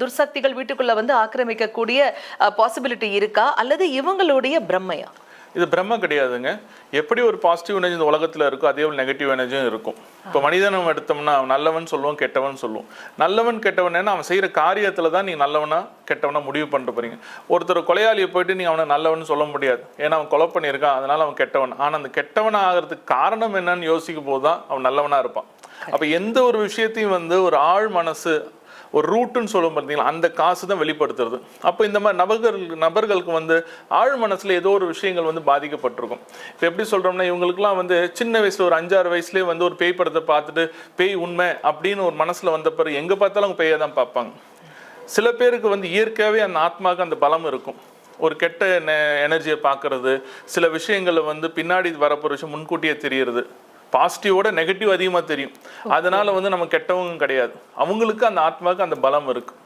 துர்சக்திகள் வீட்டுக்குள்ள வந்து ஆக்கிரமிக்கக்கூடிய பாசிபிலிட்டி இருக்கா? அல்லது இவங்களுடைய பிரம்மையா? இது பிரம்ம கிடையாதுங்க. எப்படி ஒரு பாசிட்டிவ் எனர்ஜி இந்த உலகத்தில் இருக்கோ அதே ஒரு நெகட்டிவ் எனர்ஜியும் இருக்கும். இப்போ மனிதனை எடுத்தோம்னா அவன் நல்லவன் சொல்லுவோம் கெட்டவன் சொல்லுவோம் நல்லவன் கெட்டவன் அவன் செய்கிற காரியத்தில் தான் நீ நல்லவனா கெட்டவனா முடிவு பண்ணிட்டு போறீங்க. ஒருத்தர் கொலையாளியை போயிட்டு நீ அவனை நல்லவன் சொல்ல முடியாது. ஏன்னா அவன் கொலை பண்ணியிருக்கான் அதனால் அவன் கெட்டவன். ஆனால் அந்த கெட்டவன் ஆகிறதுக்கு காரணம் என்னன்னு யோசிக்கும் போது தான் அவன் நல்லவனாக இருப்பான். அப்போ எந்த ஒரு விஷயத்தையும் வந்து ஒரு ஆழ் மனசு ஒரு ரூட்டுன்னு சொல்லும் பார்த்தீங்களா? அந்த காசு தான் வெளிப்படுத்துறது. அப்போ இந்த மாதிரி நபர்கள் நபர்களுக்கு வந்து ஆழ் மனசில் ஏதோ ஒரு விஷயங்கள் வந்து பாதிக்கப்பட்டிருக்கும். இப்போ எப்படி சொல்கிறோம்னா இவங்களுக்குலாம் வந்து சின்ன வயசில் ஒரு அஞ்சாறு வயசுலேயே வந்து ஒரு பேய் படத்தை பார்த்துட்டு பேய் உண்மை அப்படின்னு ஒரு மனசில் வந்த பிறகு எங்கே பார்த்தாலும் அவங்க பேயை தான் பார்ப்பாங்க. சில பேருக்கு வந்து இயற்கையாகவே அந்த ஆத்மாவுக்கு அந்த பலம் இருக்கும். ஒரு கெட்ட எனர்ஜியை பார்க்கறது சில விஷயங்களை வந்து பின்னாடி வரப்போகிற விஷயம் முன்கூட்டியே தெரியுறது. பாசிட்டிவோட நெகட்டிவ் அதிகமாக தெரியும். அதனால வந்து நம்ம கெட்டவங்க கிடையாது. அவங்களுக்கு அந்த ஆத்மாவுக்கு அந்த பலம் இருக்கு.